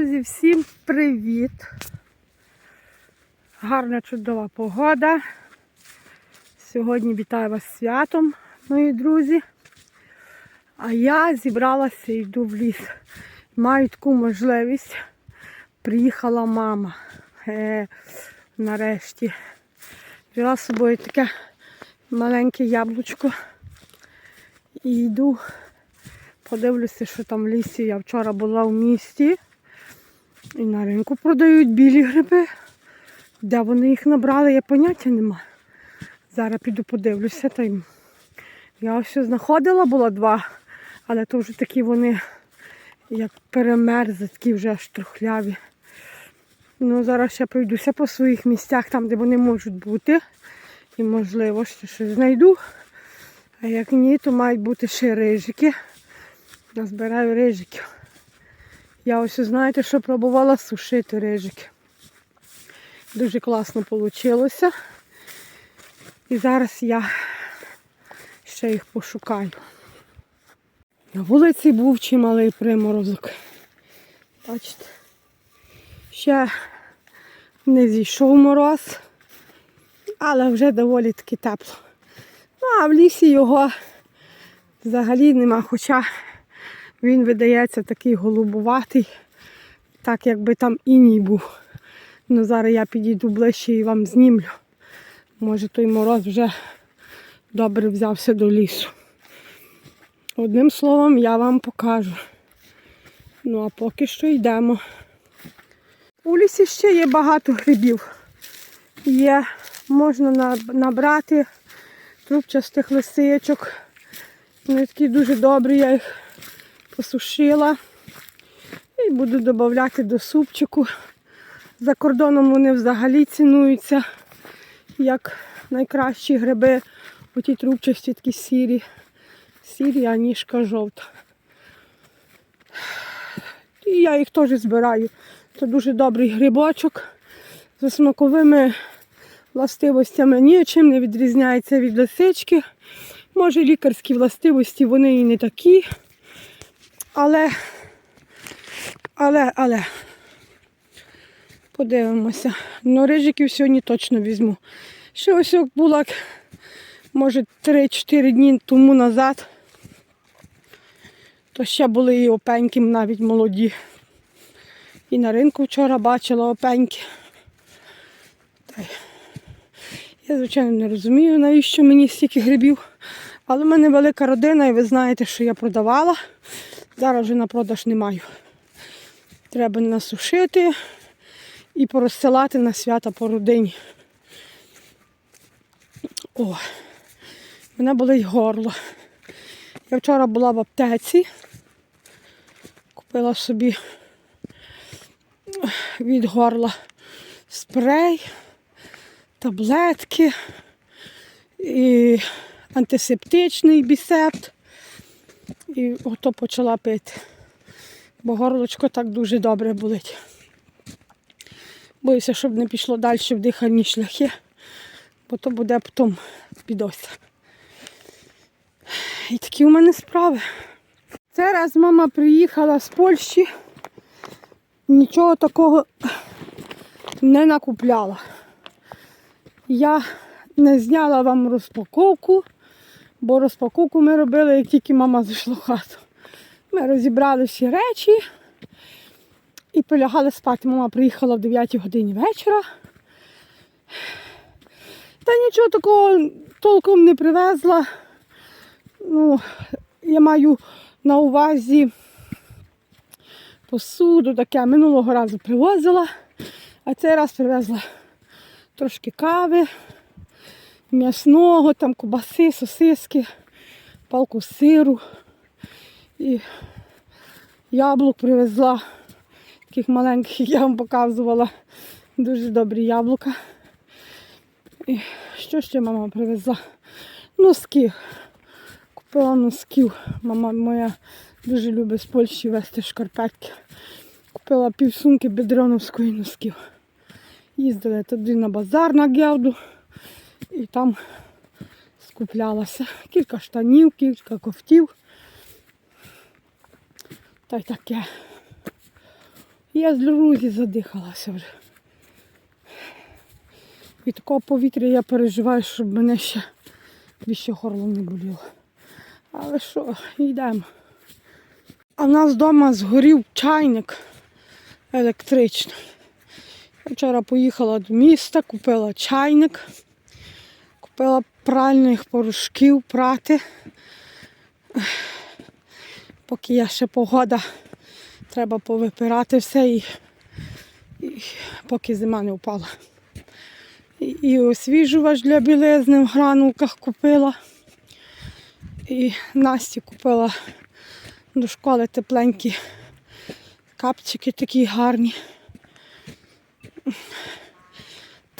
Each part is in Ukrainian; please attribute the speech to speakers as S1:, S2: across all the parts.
S1: Друзі, всім привіт! Гарна чудова погода. Сьогодні вітаю вас святом, мої друзі. А я зібралася і йду в ліс. Маю таку можливість. Приїхала мама. Е, нарешті. Взяла з собою таке маленьке яблучко. І йду, подивлюся, що там в лісі. Я вчора була в місті. І на ринку продають білі гриби. Де вони їх набрали, я поняття нема. Зараз піду подивлюся. Та й... Я ось знаходила, було два, але то вже такі вони як перемерзли, такі вже аж трухляві. Ну, зараз ще пройдуся по своїх місцях, там, де вони можуть бути. І можливо, ще щось знайду. А як ні, то мають бути ще рижики. Назбираю рижиків. Я ось знаєте, що пробувала сушити рижики. Дуже класно вийшло. І зараз я ще їх пошукаю. На вулиці був чималий приморозок. Бачите? Ще не зійшов мороз, але вже доволі таки тепло. Ну, а в лісі його взагалі нема, хоча він видається такий голубуватий, так якби там іній був. Ну зараз я підійду ближче і вам знімлю. Може той мороз вже добре взявся до лісу. Одним словом, я вам покажу. Ну а поки що йдемо. У лісі ще є багато грибів. Є, можна набрати трубчастих лисичок. Вони такі дуже добрі, я їх посушила. І буду додавати до супчику. За кордоном вони взагалі цінуються як найкращі гриби. Оті трубчасті такі сірі. Сірі, а ніжка жовта. І я їх теж збираю. Це дуже добрий грибочок за смаковими властивостями нічим не відрізняється від лисички. Може лікарські властивості вони і не такі. Але, але, але, подивимося. Ну, рижиків сьогодні точно візьму. Ще ось як була, може, 3-4 дні тому назад, то ще були і опеньки навіть молоді. І на ринку вчора бачила опеньки. Я, звичайно, не розумію, навіщо мені стільки грибів. Але в мене велика родина, і ви знаєте, що я продавала. Зараз вже на продаж не маю. Треба насушити і порозсилати на свята по родині. О, мене болить горло. Я вчора була в аптеці, купила собі від горла спрей, таблетки і антисептичний бісепт. І ото почала пити. Бо горлочко так дуже добре болить. Боюся, щоб не пішло далі в дихальні шляхи, бо то буде потім підося. І такі у мене справи. Це раз мама приїхала з Польщі, нічого такого не накупляла. Я не зняла вам розпаковку, бо розпаковку ми робили, як тільки мама зайшла в хату. Ми розібрали всі речі і полягали спати. Мама приїхала в 9 годині вечора. Та нічого такого толком не привезла. Ну, я маю на увазі посуду таке. Минулого разу привозила, а цей раз привезла трошки кави, м'ясного, там кубаси, сосиски, палку сиру і яблук привезла. Таких маленьких я вам показувала. Дуже добрі яблука. І що ще мама привезла? Носки. Купила носків. Мама моя дуже любить з Польщі вести шкарпетки. Купила півсумки бедроновської носків. Їздили туди на базар на Гевду і там скуплялася. Кілька штанів, кілька кофтів. Та й таке. Я з друзі задихалася вже. Від такого повітря я переживаю, щоб мене ще більше горло не боліло. Але що, йдемо. А в нас вдома згорів чайник електричний. Я вчора поїхала до міста, купила чайник, купила пральних порошків прати. Поки є ще погода, треба повипирати все і, і поки зима не впала. І, і освіжувач для білизни в гранулках купила. І Насті купила до школи тепленькі капчики такі гарні.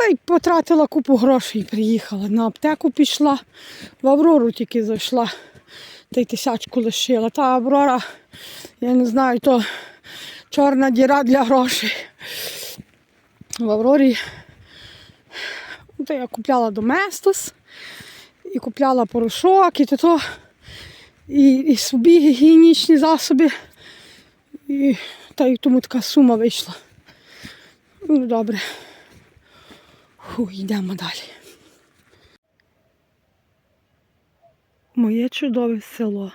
S1: Та й потратила купу грошей приїхала. На аптеку пішла, в Аврору тільки зайшла, та й тисячку лишила. Та Аврора, я не знаю, то чорна діра для грошей. В Аврорі то я купляла доместос і купляла порошок, і то, то і, і собі гігієнічні засоби. І, та й тому така сума вийшла. Ну, добре. Фу, йдемо далі. Моє чудове село.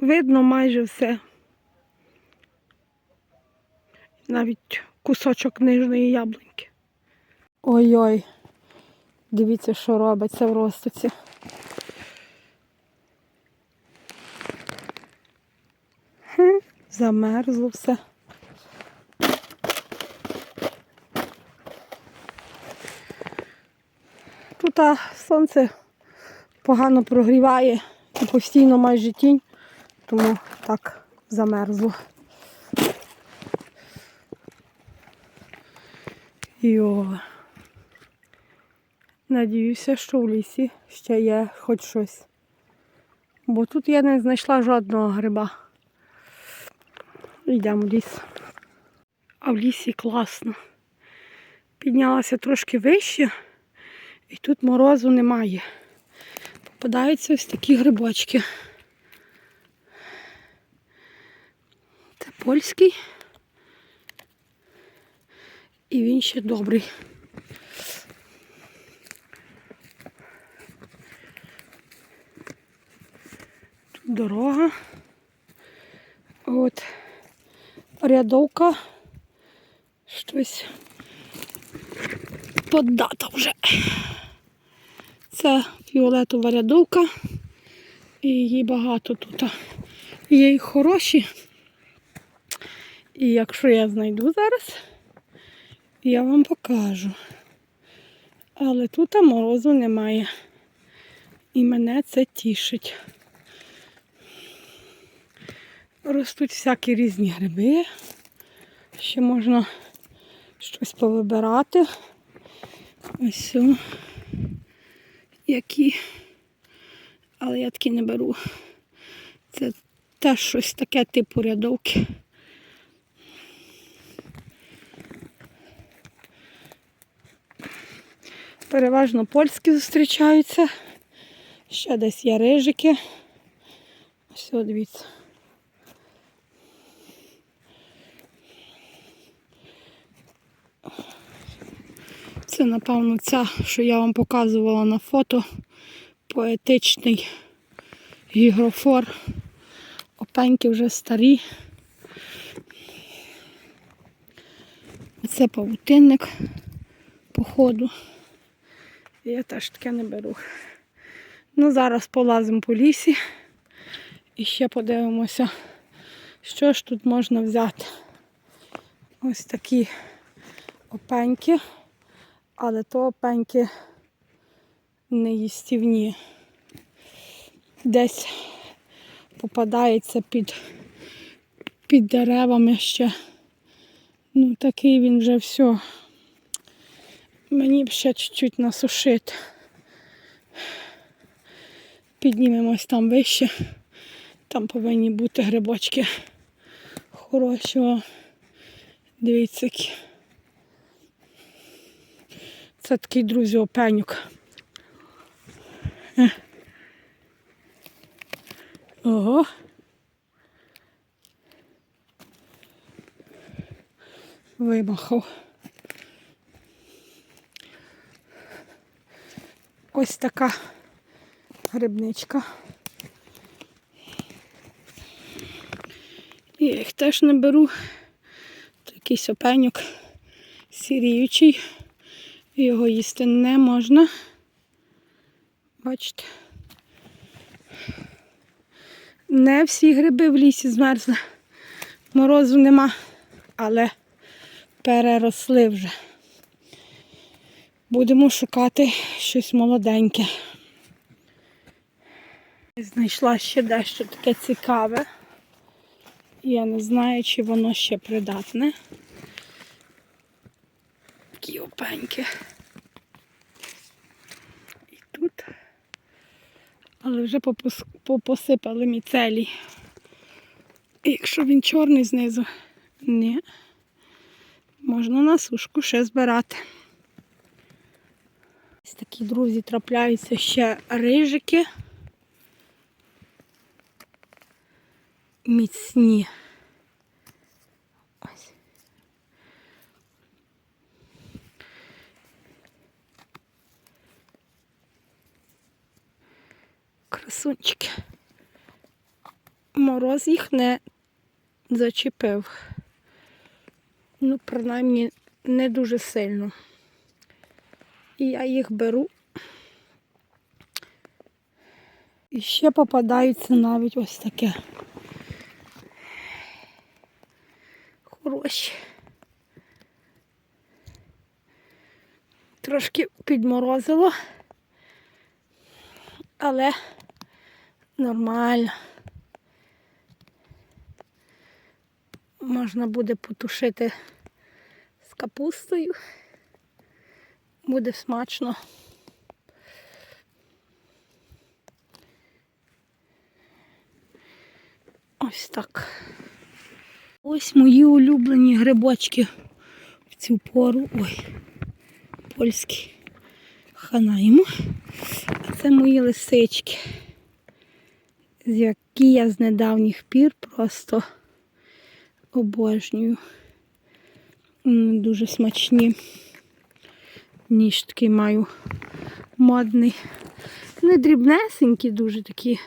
S1: Видно майже все. Навіть кусочок нижньої яблуньки. Ой-ой, дивіться, що робиться в розтоці. Хм, Замерзло все. Тут сонце погано прогріває і постійно майже тінь, тому так замерзло. Йо. Надіюся, що в лісі ще є хоч щось. Бо тут я не знайшла жодного гриба. Йдемо в ліс. А в лісі класно. Піднялася трошки вище, і тут морозу немає. Попадаються ось такі грибочки. Це польський. І він ще добрий. Тут дорога. От рядовка. Щось поддата вже. Це фіолетова рядовка. І її багато тут. Є й хороші. І якщо я знайду зараз, я вам покажу. Але тут морозу немає. І мене це тішить. Ростуть всякі різні гриби. Ще можна щось повибирати. Ось о. які. Але я такі не беру. Це теж щось таке типу рядовки. Переважно польські зустрічаються. Ще десь є рижики. Ось дивіться. Це, напевно, ця, що я вам показувала на фото. Поетичний гігрофор. Опеньки вже старі. Це павутинник, походу. Я теж таке не беру. Ну, зараз полазимо по лісі і ще подивимося, що ж тут можна взяти. Ось такі опеньки, але то опеньки не їстівні. Десь попадається під, під деревами ще. Ну, такий він вже все. Мені б ще чуть-чуть насушити. Піднімемось там вище. Там повинні бути грибочки хороші. О. Дивіться. Це такий, друзі, опенюк. Е. Ого. Вимахав. Ось така грибничка. І я їх теж не беру. Такий сопенюк сіріючий. Його їсти не можна. Бачите? Не всі гриби в лісі змерзли. Морозу нема, але переросли вже. Будемо шукати щось молоденьке. Знайшла ще дещо таке цікаве. Я не знаю, чи воно ще придатне. Такі опеньки. І тут. Але вже попосипали міцелій. Якщо він чорний знизу, ні. Можна на сушку ще збирати. Ось такі, друзі, трапляються ще рижики. Міцні. Ось. Красунчики. Мороз їх не зачепив. Ну, принаймні, не дуже сильно. І я їх беру. І ще попадаються навіть ось таке. Хороші. Трошки підморозило, але нормально. Можна буде потушити з капустою. Буде смачно. Ось так. Ось мої улюблені грибочки в цю пору. Ой, польські. Хана йому. А це мої лисички, з які я з недавніх пір просто обожнюю. Вони Дуже смачні. Ніж такий маю модний. Не дрібнесенькі, дуже такі,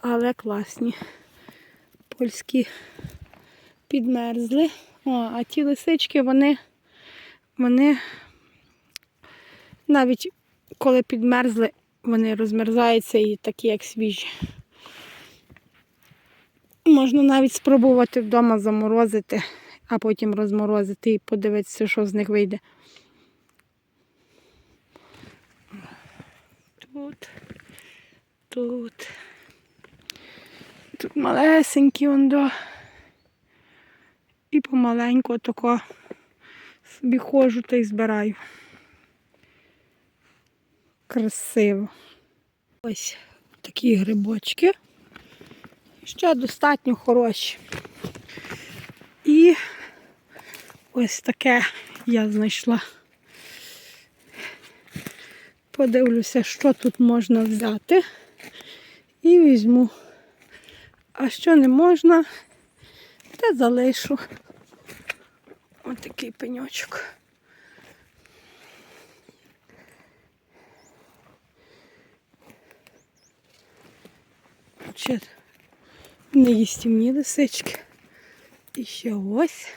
S1: але класні. Польські підмерзли. О, а ті лисички, вони, вони навіть коли підмерзли, вони розмерзаються і такі, як свіжі. Можна навіть спробувати вдома заморозити, а потім розморозити і подивитися, що з них вийде. Тут, тут. Тут малесенькі ондо. І помаленьку тако собі ходжу та й збираю. Красиво. Ось такі грибочки. Ще достатньо хороші. І ось таке я знайшла. Подивлюся, що тут можна взяти. І візьму. А що не можна, те залишу. Ось такий пеньочок. Ще неїстівні лисички. І ще ось.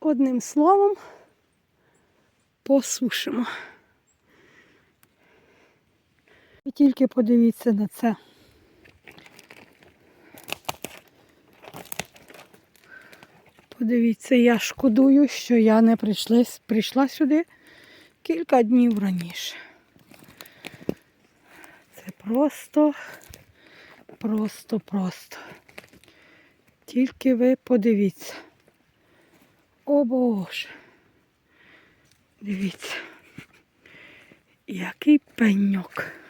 S1: Одним словом посушимо. Ви тільки подивіться на це. Подивіться, я шкодую, що я не прийшла, прийшла сюди кілька днів раніше. Це просто, просто, просто. Тільки ви подивіться. О Боже. Дивіться. Який пеньок.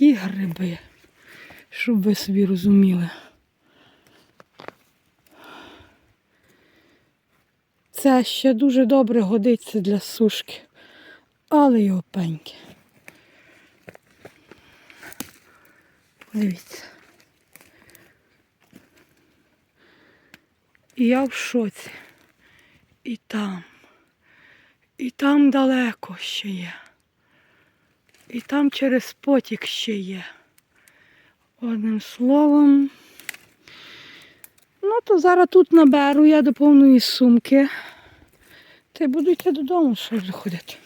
S1: Такі гриби, щоб ви собі розуміли. Це ще дуже добре годиться для сушки, але й опеньки. Подивіться. І я в шоці. І там. І там далеко ще є. І там через потік ще є. Одним словом. Ну, то зараз тут наберу я до повної сумки. Та й буду йти додому, що вже.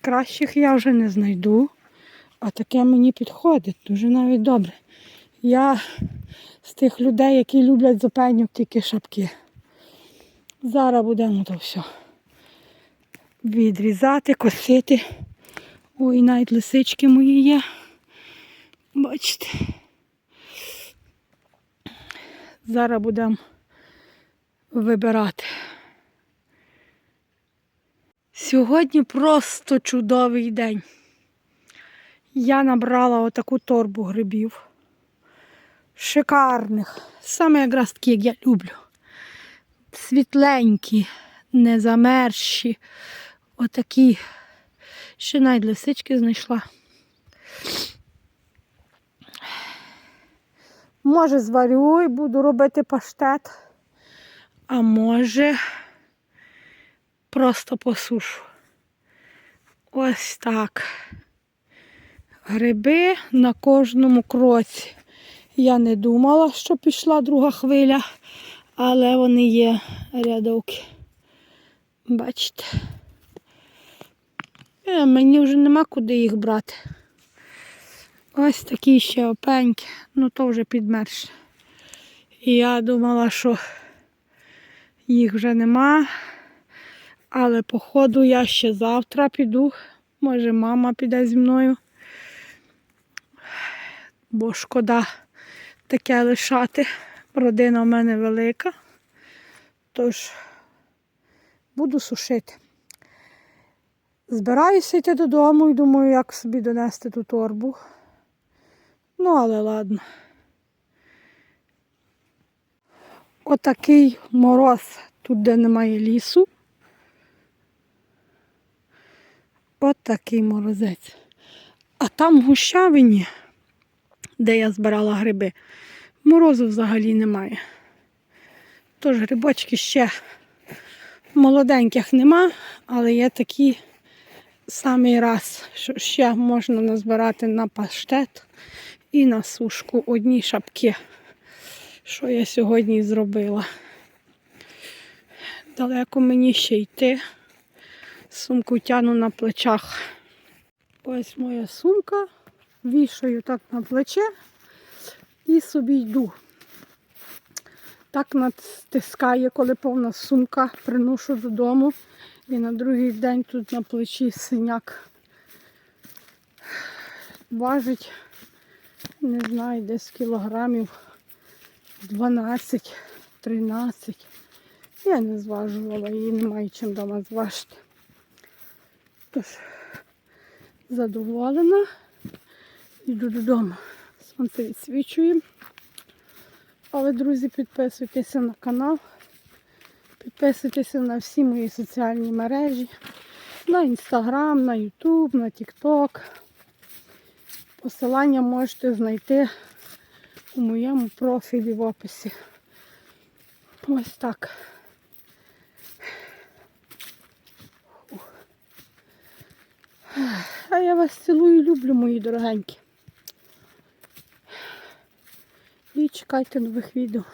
S1: Кращих я вже не знайду, а таке мені підходить дуже навіть добре. Я з тих людей, які люблять з опеньок тільки шапки. Зараз будемо то все відрізати, косити. Ой, навіть лисички мої є. Бачите. Зараз будемо вибирати. Сьогодні просто чудовий день. Я набрала отаку торбу грибів. Шикарних. Саме якраз такі, як я люблю. Світленькі, не замерзші. Отакі. Ще навіть лисички знайшла. Може, зварю і буду робити паштет, а може просто посушу. Ось так. Гриби на кожному кроці. Я не думала, що пішла друга хвиля, але вони є рядовки. Бачите? Е, мені вже нема куди їх брати. Ось такі ще опеньки, ну то вже підмерзли. І я думала, що їх вже нема. Але походу я ще завтра піду. Може мама піде зі мною. Бо шкода таке лишати. Родина в мене велика. Тож буду сушити. Збираюся йти додому і думаю, як собі донести ту торбу. Ну, але ладно. Отакий мороз тут, де немає лісу. От такий морозець. А там гущавині, де я збирала гриби, морозу взагалі немає. Тож грибочки ще молоденьких нема, але є такі самий раз, що ще можна назбирати на паштет і на сушку одні шапки, що я сьогодні зробила. Далеко мені ще йти. Сумку тяну на плечах. Ось моя сумка. Вішаю так на плече і собі йду. Так натискає, коли повна сумка, приношу додому. І на другий день тут на плечі синяк важить, не знаю, десь кілограмів 12-13. Я не зважувала, її немає чим вдома зважити. Тож, задоволена. Йду додому. Сонце відсвічує. Але, друзі, підписуйтеся на канал. Підписуйтеся на всі мої соціальні мережі. На інстаграм, на ютуб, на тікток. Посилання можете знайти у моєму профілі в описі. Ось так. А я вас цілую і люблю, мої дорогенькі. І чекайте нових відео.